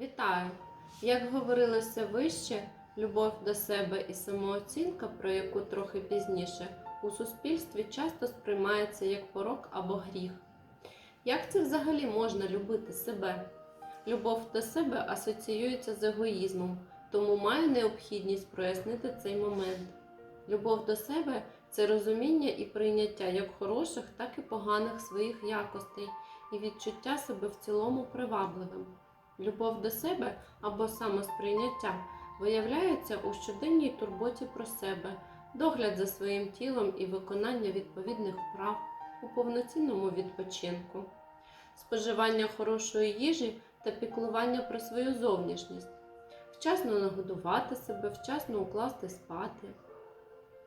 Вітаю! Як говорилося вище, любов до себе і самооцінка, про яку трохи пізніше, у суспільстві часто сприймається як порок або гріх. Як це взагалі можна любити себе? Любов до себе асоціюється з егоїзмом, тому маю необхідність прояснити цей момент. Любов до себе це розуміння і прийняття як хороших, так і поганих своїх якостей і відчуття себе в цілому привабливим. Любов до себе або самосприйняття виявляється у щоденній турботі про себе, догляд за своїм тілом і виконання відповідних вправ у повноцінному відпочинку, споживання хорошої їжі та піклування про свою зовнішність, вчасно нагодувати себе, вчасно укласти спати.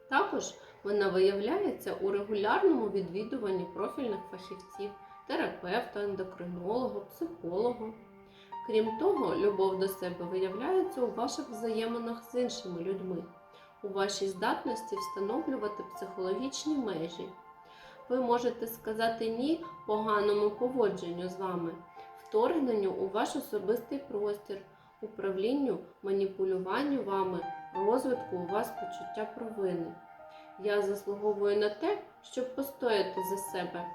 Також вона виявляється у регулярному відвідуванні профільних фахівців, терапевта, ендокринолога, психолога. Крім того, любов до себе виявляється у ваших взаєминах з іншими людьми, у вашій здатності встановлювати психологічні межі. Ви можете сказати ні поганому поводженню з вами, вторгненню у ваш особистий простір, управлінню, маніпулюванню вами, розвитку у вас почуття провини. Я заслуговую на те, щоб постояти за себе.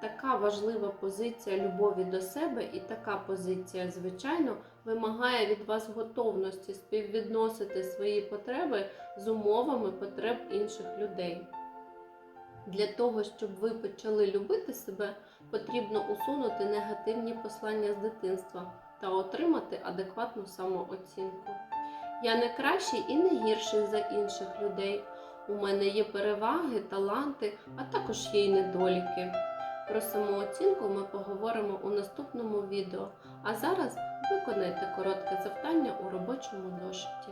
Така важлива позиція любові до себе і така позиція, звичайно, вимагає від вас готовності співвідносити свої потреби з умовами потреб інших людей. Для того, щоб ви почали любити себе, потрібно усунути негативні послання з дитинства та отримати адекватну самооцінку. Я не кращий і не гірший за інших людей. У мене є переваги, таланти, а також є й недоліки. Про самооцінку ми поговоримо у наступному відео. А зараз виконайте коротке завдання у робочому зошиті.